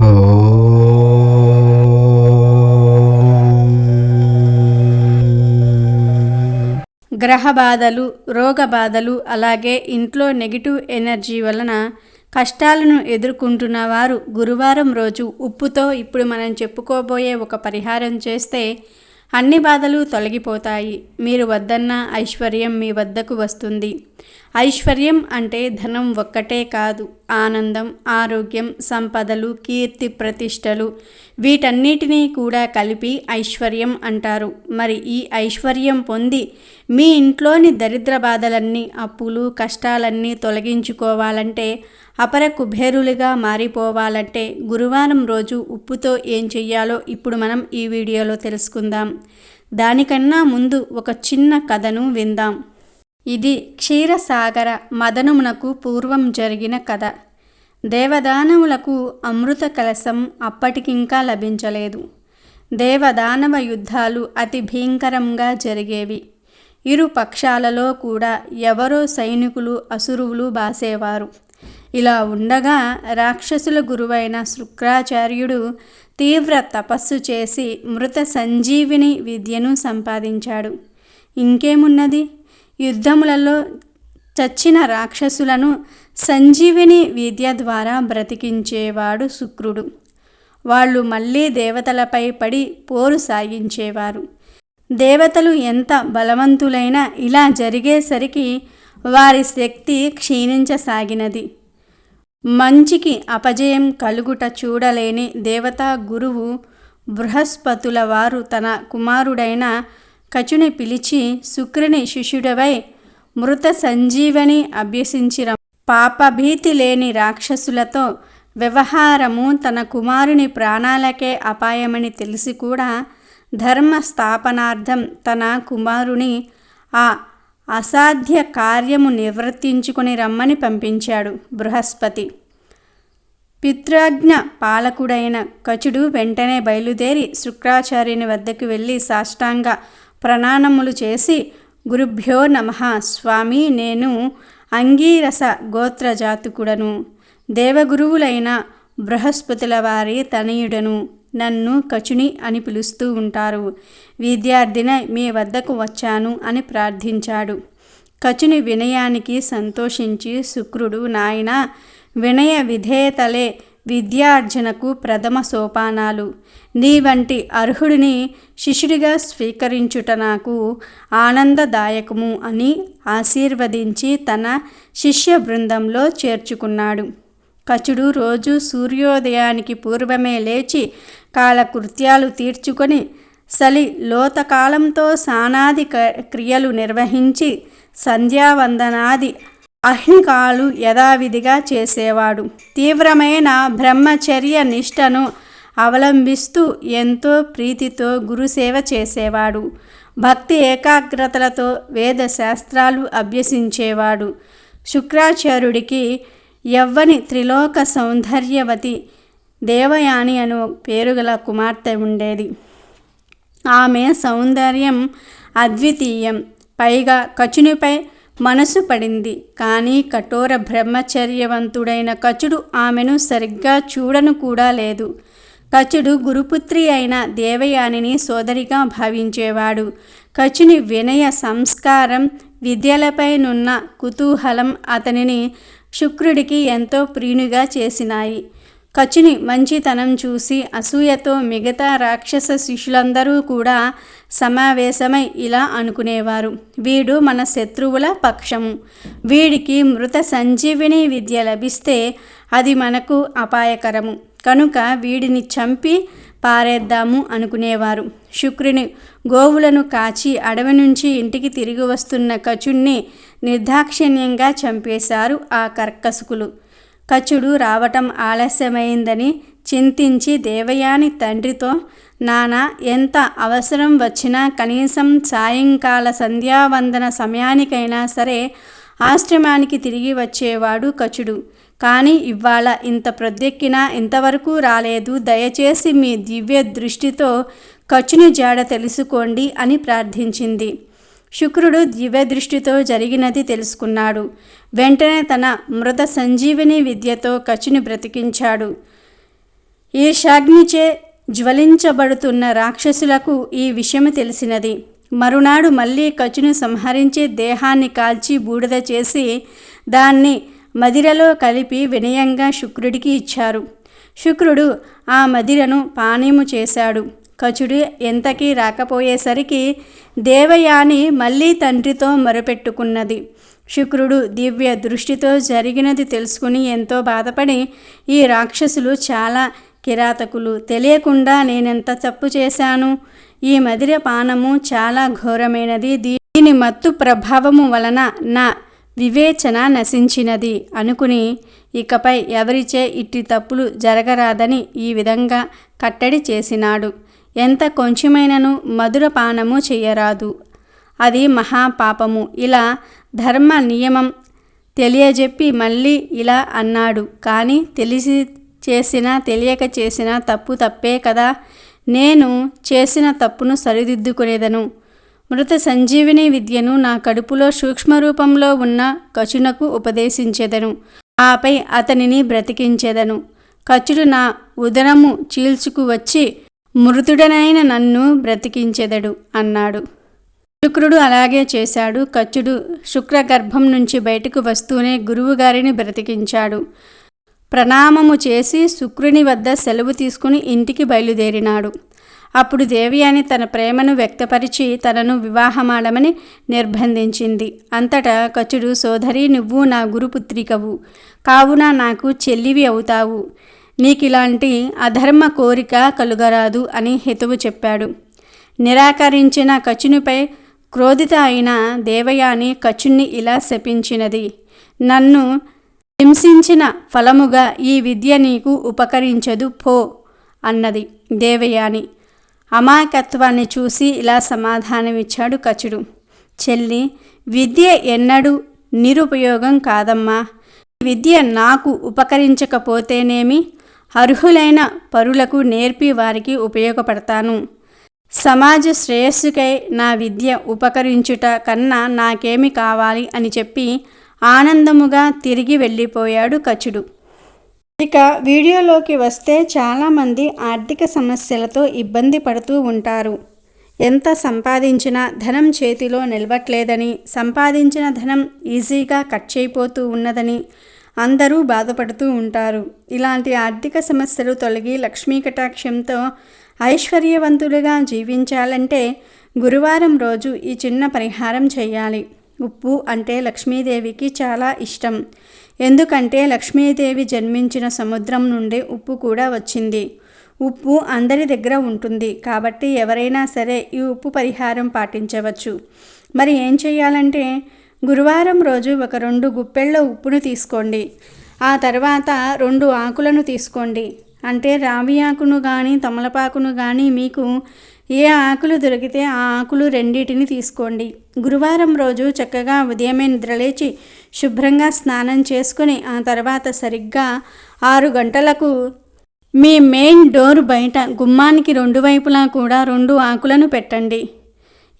గ్రహ బాధలు రోగ బాధలు అలాగే ఇంట్లో నెగిటివ్ ఎనర్జీ వలన కష్టాలను ఎదుర్కొంటున్న వారు గురువారం రోజు ఉప్పుతో ఇప్పుడు మనం చెప్పుకోబోయే ఒక పరిహారం చేస్తే అన్ని బాధలు తొలగిపోతాయి. మీరు వద్దన్న ఐశ్వర్యం మీ వద్దకు వస్తుంది. ఐశ్వర్యం అంటే ధనం ఒక్కటే కాదు. ఆనందం ఆరోగ్యం సంపదలు కీర్తి ప్రతిష్టలు వీటన్నిటినీ కూడా కలిపి ఐశ్వర్యం అంటారు. మరి ఈ ఐశ్వర్యం పొంది మీ ఇంట్లోని దరిద్ర బాధలన్నీ అప్పులు కష్టాలన్నీ తొలగించుకోవాలంటే అపర కుబేరులుగా మారిపోవాలంటే గురువారం రోజు ఉప్పుతో ఏం చెయ్యాలో ఇప్పుడు మనం ఈ వీడియోలో తెలుసుకుందాం. దానికన్నా ముందు ఒక చిన్న కథను విందాం. ఇది క్షీరసాగర మదనమునకు పూర్వం జరిగిన కథ. దేవదానవులకు అమృత కలశం అప్పటికింకా లభించలేదు. దేవదానవ యుద్ధాలు అతి భీంకరంగా జరిగేవి. ఇరు పక్షాలలో కూడా ఎవరో సైనికులు అసురువులు బాసేవారు. ఇలా ఉండగా రాక్షసుల గురువైన శుక్రాచార్యుడు తీవ్ర తపస్సు చేసి మృత సంజీవిని విద్యను సంపాదించాడు. ఇంకేమున్నది? యుద్ధములలో చచ్చిన రాక్షసులను సంజీవిని విద్య ద్వారా బ్రతికించేవాడు శుక్రుడు. వాళ్ళు మళ్ళీ దేవతలపై పడి పోరు సాగించేవారు. దేవతలు ఎంత బలవంతులైనా ఇలా జరిగేసరికి వారి శక్తి క్షీణించసాగినది. మంచికి అపజయం కలుగుట చూడలేని దేవతా గురువు బృహస్పతుల వారు తన కుమారుడైన కచుని పిలిచి శుక్రుని శిష్యుడవై మృత సంజీవని అభ్యసించిన పాపభీతి లేని రాక్షసులతో వ్యవహారము తన కుమారుని ప్రాణాలకే అపాయమని తెలిసి కూడా ధర్మ స్థాపనార్థం తన కుమారుని ఆ అసాధ్య కార్యము నివర్తించుకుని రమ్మని పంపించాడు బృహస్పతి. పిత్రాజ్ఞ పాలకుడైన కచుడు వెంటనే బయలుదేరి శుక్రాచార్యుని వద్దకు వెళ్ళి సాష్టాంగ ప్రణానములు చేసి గురుభ్యో నమ స్వామి నేను అంగీరస గోత్రజాతుకుడను దేవగురువులైన బృహస్పతుల వారి తనయుడను. నన్ను కచుని అని పిలుస్తూ ఉంటారు. విద్యార్థిన మీ వద్దకు వచ్చాను అని ప్రార్థించాడు. కచుని వినయానికి సంతోషించి శుక్రుడు నాయన వినయ విధేయతలే విద్యార్జనకు ప్రథమ సోపానాలు. నీ వంటి అర్హుడిని శిష్యుడిగా స్వీకరించుట నాకు ఆనందదాయకము అని ఆశీర్వదించి తన శిష్య బృందంలో చేర్చుకున్నాడు. కచుడు రోజు సూర్యోదయానికి పూర్వమే లేచి కాలకృత్యాలు తీర్చుకొని సలి లోతకాలంతో సానాది క్రియలు నిర్వహించి సంధ్యావందనాది అహ్నికాలు యథావిధిగా చేసేవాడు. తీవ్రమైన బ్రహ్మచర్య నిష్టను అవలంబిస్తూ ఎంతో ప్రీతితో గురుసేవ చేసేవాడు. భక్తి ఏకాగ్రతలతో వేద శాస్త్రాలు అభ్యసించేవాడు. శుక్రాచార్యుడికి యవ్వని త్రిలోక సౌందర్యవతి దేవయాని అను పేరుగల కుమార్తె ఉండేది. ఆమె సౌందర్యం అద్వితీయం. పైగా కచునిపై మనసు పడింది. కానీ కఠోర బ్రహ్మచర్యవంతుడైన కచుడు ఆమెను సరిగ్గా చూడను కూడా లేదు. కచుడు గురుపుత్రి అయిన దేవయానిని సోదరిగా భావించేవాడు. కచుని వినయ సంస్కారం విద్యలపైనున్న కుతూహలం అతనిని శుక్రుడికి ఎంతో ప్రియునిగా చేసినాయి. కచుని మంచితనం చూసి అసూయతో మిగతా రాక్షస శిష్యులందరూ కూడా సమావేశమై ఇలా అనుకునేవారు. వీడు మన శత్రువుల పక్షము. వీడికి మృత సంజీవిని విద్య లభిస్తే అది మనకు అపాయకరము. కనుక వీడిని చంపి పారేద్దాము అనుకునేవారు. శుక్రుని గోవులను కాచి అడవి నుంచి ఇంటికి తిరిగి వస్తున్న కచుణ్ణి నిర్దాక్షిణ్యంగా చంపేశారు ఆ కర్కసుకులు కచుడు రావటం ఆలస్యమైందని చింతించి దేవయాని తండ్రితో నానా ఎంత అవసరం వచ్చినా కనీసం సాయంకాల సంధ్యావందన సమయానికైనా సరే ఆశ్రమానికి తిరిగి వచ్చేవాడు కచుడు. కానీ ఇవాళ ఇంత ప్రొద్దెక్కినా ఇంతవరకు రాలేదు. దయచేసి మీ దివ్య దృష్టితో కచుని జాడ తెలుసుకోండి అని ప్రార్థించింది. శుక్రుడు దివ్యదృష్టితో జరిగినది తెలుసుకున్నాడు. వెంటనే తన మృత సంజీవిని విద్యతో కచుని బ్రతికించాడు. ఈర్షాగ్నిచే జ్వలించబడుతున్న రాక్షసులకు ఈ విషయం తెలిసినది. మరునాడు మళ్ళీ కచును సంహరించి దేహాన్ని కాల్చి బూడిద చేసి దాన్ని మదిరలో కలిపి వినయంగా శుక్రుడికి ఇచ్చారు. శుక్రుడు ఆ మదిరను పానీము చేశాడు. కచుడు ఎంతకీ రాకపోయేసరికి దేవయాని మళ్ళీ తండ్రితో మొరపెట్టుకున్నది. శుక్రుడు దివ్య దృష్టితో జరిగినది తెలుసుకుని ఎంతో బాధపడి ఈ రాక్షసులు చాలా కిరాతకులు తెలియకుండా నేనెంత తప్పు చేశాను? ఈ మదిర పానము చాలా ఘోరమైనది దీని మత్తు ప్రభావము వలన నా వివేచన నశించినది అనుకుని ఇకపై ఎవరిచే ఇట్టి తప్పులు జరగరాదని ఈ విధంగా కట్టడి చేసినాడు. ఎంత కొంచెమైనను మధురపానము చేయరాదు అది మహాపాపము. ఇలా ధర్మ నియమం తెలియజెప్పి మళ్ళీ ఇలా అన్నాడు. కానీ తెలిసి చేసినా తెలియక చేసిన తప్పు తప్పే కదా. నేను చేసిన తప్పును సరిదిద్దుకునేదను. మృత సంజీవిని విద్యను నా కడుపులో సూక్ష్మరూపంలో ఉన్న కచునకు ఉపదేశించెదను. ఆపై అతనిని బ్రతికించెదను. కచుడు నా ఉదరము చీల్చుకు వచ్చి మృతుడనైన నన్ను బ్రతికించెదడు అన్నాడు. శుక్రుడు అలాగే చేశాడు. కచ్చుడు శుక్రగర్భం నుంచి బయటకు వస్తూనే గురువుగారిని బ్రతికించాడు. ప్రణామము చేసి శుక్రుని వద్ద సెలవు తీసుకుని ఇంటికి బయలుదేరినాడు. అప్పుడు దేవయాని తన ప్రేమను వ్యక్తపరిచి తనను వివాహమాడమని నిర్బంధించింది. అంతటా కచుడు సోదరి నువ్వు నా గురుపుత్రికవు. కావున నాకు చెల్లివి అవుతావు. నీకు ఇలాంటి అధర్మ కోరిక కలుగరాదు అని హితువు చెప్పాడు. నిరాకరించిన కచునిపై క్రోధిత అయిన దేవయాని కచుణ్ణి ఇలా శపించినది. నన్ను హింసించిన ఫలముగా ఈ విద్య నీకు ఉపకరించదు పో అన్నది దేవయాని. అమాయకత్వాన్ని చూసి ఇలా సమాధానమిచ్చాడు కచుడు. చెల్లి విద్య ఎన్నడూ నిరుపయోగం కాదమ్మా. విద్య నాకు ఉపకరించకపోతేనేమి? అర్హులైన పరులకు నేర్పి వారికి ఉపయోగపడతాను. సమాజ శ్రేయస్సుకై నా విద్య ఉపకరించుట కన్నా నాకేమి కావాలి అని చెప్పి ఆనందముగా తిరిగి వెళ్ళిపోయాడు కచుడు. ఇక వీడియోలోకి వస్తే చాలామంది ఆర్థిక సమస్యలతో ఇబ్బంది పడుతూ ఉంటారు. ఎంత సంపాదించినా ధనం చేతిలో నిలవట్లేదని సంపాదించిన ధనం ఈజీగా కట్ చేయిపోతూ ఉన్నదని అందరూ బాధపడుతూ ఉంటారు. ఇలాంటి ఆర్థిక సమస్యలు తొలగి లక్ష్మీ కటాక్షంతో ఐశ్వర్యవంతులుగా జీవించాలంటే గురువారం రోజు ఈ చిన్న పరిహారం చేయాలి. ఉప్పు అంటే లక్ష్మీదేవికి చాలా ఇష్టం. ఎందుకంటే లక్ష్మీదేవి జన్మించిన సముద్రం నుండి ఉప్పు కూడా వచ్చింది. ఉప్పు అందరి దగ్గర ఉంటుంది. కాబట్టి ఎవరైనా సరే ఈ ఉప్పు పరిహారం పాటించవచ్చు. మరి ఏం చేయాలంటే గురువారం రోజు ఒక రెండు గుప్పెళ్ళ ఉప్పును తీసుకోండి. ఆ తర్వాత రెండు ఆకులను తీసుకోండి. అంటే రావి ఆకును కానీ తమలపాకును కానీ మీకు ఏ ఆకులు దొరికితే ఆ ఆకులు రెండింటిని తీసుకోండి. గురువారం రోజు చక్కగా ఉదయమే నిద్రలేచి శుభ్రంగా స్నానం చేసుకుని ఆ తర్వాత సరిగ్గా ఆరు గంటలకు మీ మెయిన్ డోర్ బయట గుమ్మానికి రెండు వైపులా కూడా రెండు ఆకులను పెట్టండి.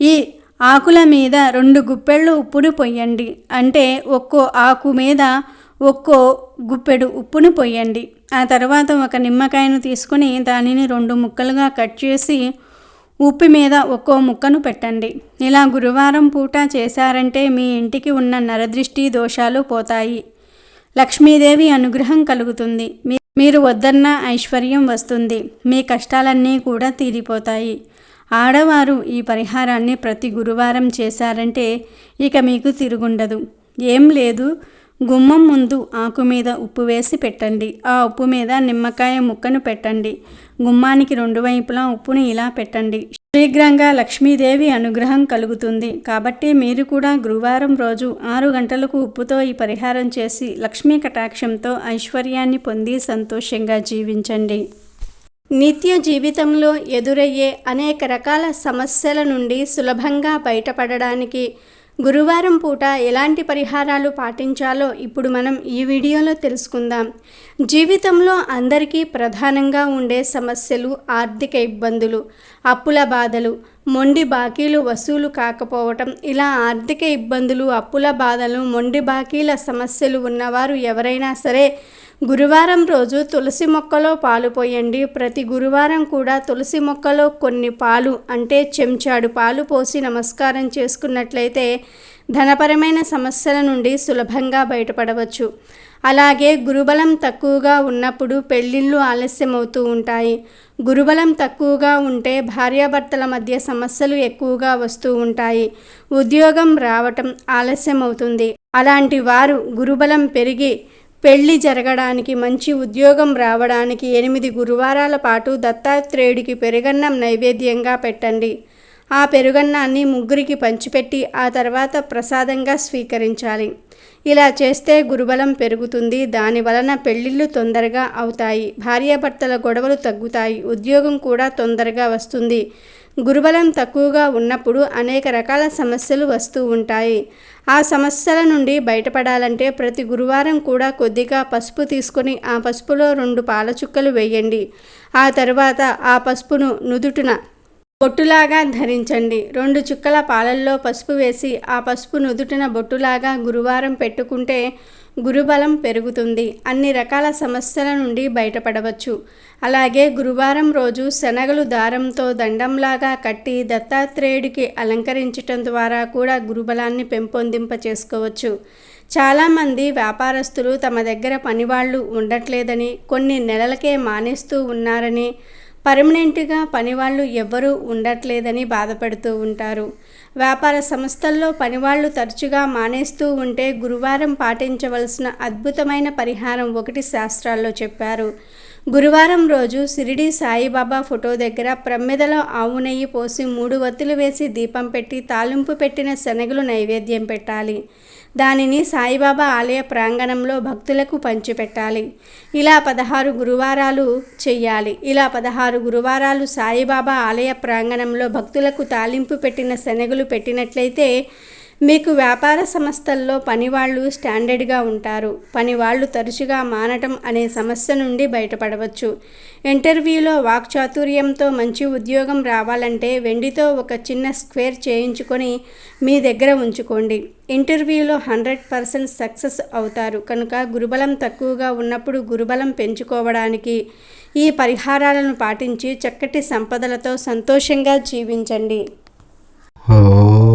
ఈ ఆకుల మీద రెండు గుప్పెళ్ళు ఉప్పును పొయ్యండి. అంటే ఒక్కో ఆకు మీద ఒక్కో గుప్పెడు ఉప్పును పొయ్యండి. ఆ తర్వాత ఒక నిమ్మకాయను తీసుకుని దానిని రెండు ముక్కలుగా కట్ చేసి ఉప్పు మీద ఒక్కో ముక్కను పెట్టండి. ఇలా గురువారం పూట చేశారంటే మీ ఇంటికి ఉన్న నరదృష్టి దోషాలు పోతాయి. లక్ష్మీదేవి అనుగ్రహం కలుగుతుంది. మీరు వద్దన్న ఐశ్వర్యం వస్తుంది. మీ కష్టాలన్నీ కూడా తీరిపోతాయి. ఆడవారు ఈ పరిహారాన్ని ప్రతి గురువారం చేశారంటే ఇక మీకు తిరుగుండదు. ఏం లేదు. గుమ్మం ముందు ఆకు మీద ఉప్పు వేసి పెట్టండి. ఆ ఉప్పు మీద నిమ్మకాయ ముక్కను పెట్టండి. గుమ్మానికి రెండు వైపులా ఉప్పుని ఇలా పెట్టండి. శీఘ్రంగా లక్ష్మీదేవి అనుగ్రహం కలుగుతుంది. కాబట్టి మీరు కూడా గురువారం రోజు ఆరు గంటలకు ఉప్పుతో ఈ పరిహారం చేసి లక్ష్మీ కటాక్షంతో ఐశ్వర్యాన్ని పొంది సంతోషంగా జీవించండి. నిత్య జీవితంలో ఎదురయ్యే అనేక రకాల సమస్యల నుండి సులభంగా బయటపడడానికి గురువారం పూట ఎలాంటి పరిహారాలు పాటించాలో ఇప్పుడు మనం ఈ వీడియోలో తెలుసుకుందాం. జీవితంలో అందరికీ ప్రధానంగా ఉండే సమస్యలు ఆర్థిక ఇబ్బందులు అప్పుల బాధలు మొండి బాకీలు వసూలు కాకపోవటం ఇలా ఆర్థిక ఇబ్బందులు అప్పుల బాధలు మొండి బాకీల సమస్యలు ఉన్నవారు ఎవరైనా సరే గురువారం రోజు తులసి మొక్కలో పాలు పోయండి. ప్రతి గురువారం కూడా తులసి మొక్కలో కొన్ని పాలు అంటే చెంచాడు పాలు పోసి నమస్కారం చేసుకున్నట్లయితే ధనపరమైన సమస్యల నుండి సులభంగా బయటపడవచ్చు. అలాగే గురుబలం తక్కువగా ఉన్నప్పుడు పెళ్ళిళ్ళు ఆలస్యమవుతూ ఉంటాయి. గురుబలం తక్కువగా ఉంటే భార్యాభర్తల మధ్య సమస్యలు ఎక్కువగా వస్తూ ఉంటాయి. ఉద్యోగం రావటం ఆలస్యమవుతుంది. అలాంటి వారు గురుబలం పెరిగి పెళ్ళి జరగడానికి మంచి ఉద్యోగం రావడానికి ఎనిమిది గురువారాల పాటు దత్తాత్రేయుడికి పెరుగన్నం నైవేద్యంగా పెట్టండి. ఆ పెరుగన్నాన్ని ముగ్గురికి పంచిపెట్టి ఆ తర్వాత ప్రసాదంగా స్వీకరించాలి. ఇలా చేస్తే గురుబలం పెరుగుతుంది. దాని వలన పెళ్ళిళ్ళు తొందరగా అవుతాయి. భార్యాభర్తల గొడవలు తగ్గుతాయి. ఉద్యోగం కూడా తొందరగా వస్తుంది. గురుబలం తక్కువగా ఉన్నప్పుడు అనేక రకాల సమస్యలు వస్తూ ఉంటాయి. ఆ సమస్యల నుండి బయటపడాలంటే ప్రతి గురువారం కూడా కొద్దిగా పసుపు తీసుకొని ఆ పసుపులో రెండు పాల చుక్కలు వేయండి. ఆ తర్వాత ఆ పసుపును నుదుటిన బొట్టులాగా ధరించండి. రెండు చుక్కల పాలల్లో పసుపు వేసి ఆ పసుపు నుదుటిన బొట్టులాగా గురువారం పెట్టుకుంటే గురుబలం పెరుగుతుంది. అన్ని రకాల సమస్యల నుండి బయటపడవచ్చు. అలాగే గురువారం రోజు శనగలు దారంతో దండంలాగా కట్టి దత్తాత్రేయుడికి అలంకరించటం ద్వారా కూడా గురుబలాన్ని పెంపొందింప చేసుకోవచ్చు చాలామంది వ్యాపారస్తులు తమ దగ్గర పనివాళ్ళు ఉండట్లేదని కొన్ని నెలలకే మానేస్తూ ఉన్నారని పర్మనెంట్గా పనివాళ్ళు ఎవ్వరూ ఉండట్లేదని బాధపడుతూ ఉంటారు. వ్యాపార సంస్థల్లో పనివాళ్ళు తరచుగా మానేస్తూ ఉంటే గురువారం పాటించవలసిన అద్భుతమైన పరిహారం ఒకటి శాస్త్రాల్లో చెప్పారు. గురువారం రోజు సిరిడి సాయిబాబా ఫోటో దగ్గర ప్రమ్మెదలో ఆవు నెయ్యి పోసి మూడు వత్తులు వేసి దీపం పెట్టి తాలింపు పెట్టిన శనగలు నైవేద్యం పెట్టాలి. దానిని సాయిబాబా ఆలయ ప్రాంగణంలో భక్తులకు పంచిపెట్టాలి. ఇలా పదహారు గురువారాలు చెయ్యాలి. ఇలా పదహారు గురువారాలు సాయిబాబా ఆలయ ప్రాంగణంలో భక్తులకు తాలింపు పెట్టిన శనగలు పెట్టినట్లయితే మీకు వ్యాపార సంస్థల్లో పనివాళ్ళు స్టాండర్డ్గా ఉంటారు. పనివాళ్ళు తరచుగా మానటం అనే సమస్య నుండి బయటపడవచ్చు. ఇంటర్వ్యూలో వాక్చాతుర్యంతో మంచి ఉద్యోగం రావాలంటే వెండితో ఒక చిన్న స్క్వేర్ చేయించుకొని మీ దగ్గర ఉంచుకోండి. ఇంటర్వ్యూలో హండ్రెడ్ పర్సెంట్ సక్సెస్ అవుతారు. కనుక గురుబలం తక్కువగా ఉన్నప్పుడు గురుబలం పెంచుకోవడానికి ఈ పరిహారాలను పాటించి చక్కటి సంపదలతో సంతోషంగా జీవించండి. ఓ